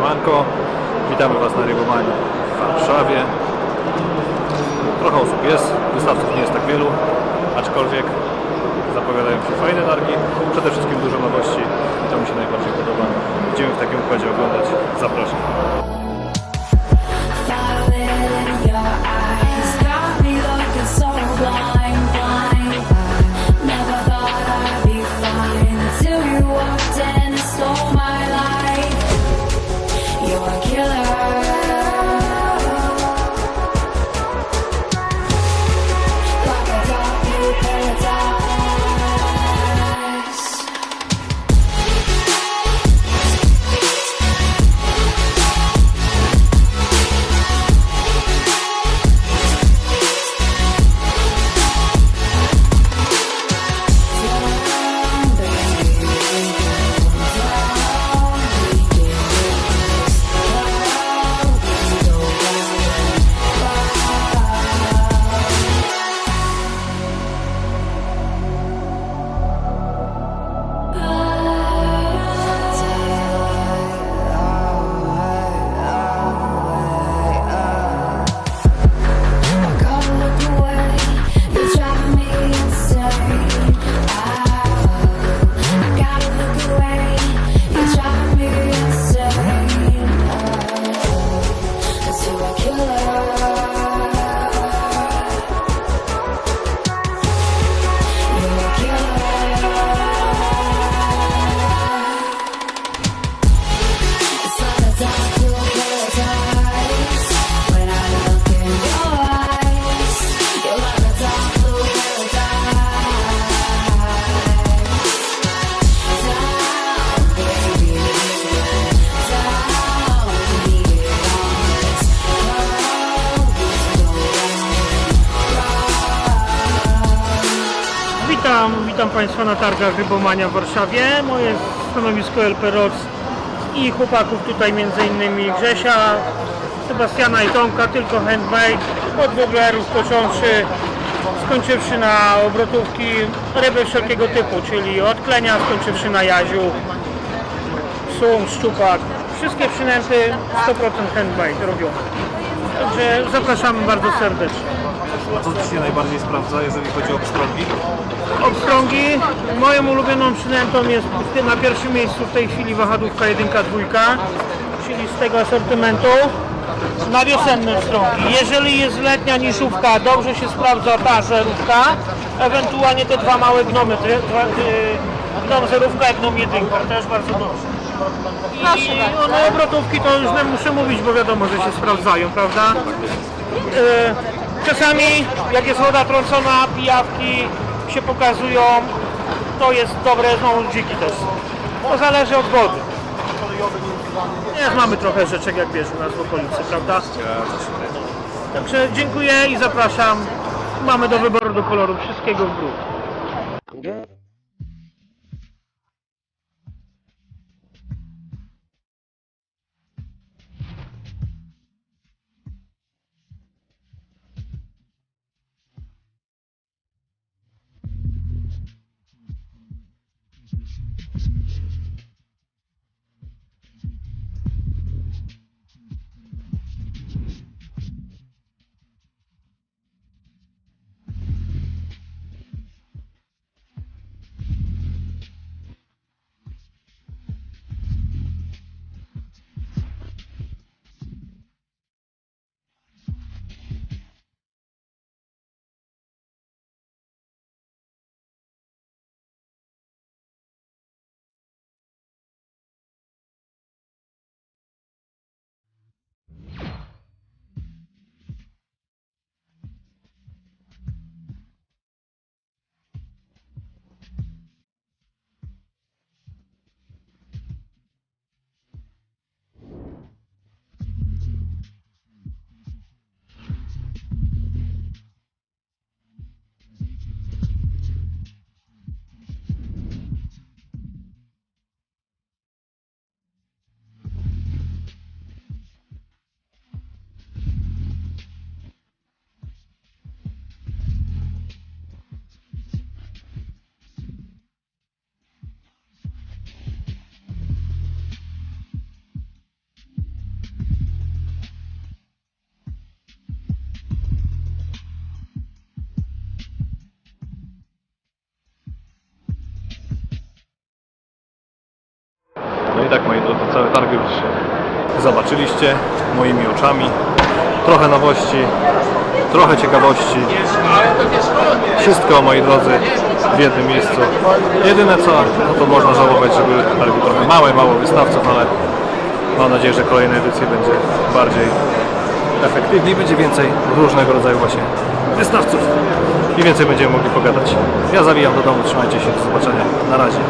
Siemanko, witamy Was na Rybomanii w Warszawie. Trochę osób jest, wystawców nie jest tak wielu, aczkolwiek zapowiadają się fajne targi, Witam, Państwa na targach Rybomania w Warszawie. Moje stanowisko LP Rods i chłopaków tutaj innymi Grzesia, Sebastiana i Tomka, tylko handmade, od woblerów począwszy, skończywszy na obrotówki, ryby wszelkiego typu, czyli od klenia skończywszy na jaziu, sum, szczupak, wszystkie przynęty 100% handmade robione. Także zapraszamy bardzo serdecznie. A co Ci się najbardziej sprawdza, jeżeli chodzi o pstrągi? Obstrągi. Moją ulubioną przynętą jest na pierwszym miejscu w tej chwili wahadłówka 1 2 czyli z tego asortymentu na wiosenne pstrągi. Jeżeli jest letnia niszówka, dobrze się sprawdza ta żerówka, ewentualnie te dwa małe gnomy, te, dwa, y, gnom zerówka i gnom jedynka, też bardzo dobrze. I one obrotówki to już nie muszę mówić, bo wiadomo, że się sprawdzają, prawda? Y, Czasami jak jest woda trącona, pijawki się pokazują, to jest dobre, znowu dziki też. To zależy od wody. Jak mamy trochę rzeczek jak wiesz u nas w okolicy, prawda? Także dziękuję i zapraszam. Mamy do wyboru do koloru wszystkiego w grób. Zobaczyliście moimi oczami. Trochę nowości, trochę ciekawości. Wszystko moi drodzy w jednym miejscu. Jedyne co, no to można żałować, że były targi trochę małe, mało wystawców, ale mam nadzieję, że kolejne edycje będzie bardziej efektywniej, będzie więcej różnego rodzaju właśnie wystawców i więcej będziemy mogli pogadać. Ja zawijam do domu, trzymajcie się, do zobaczenia. Na razie.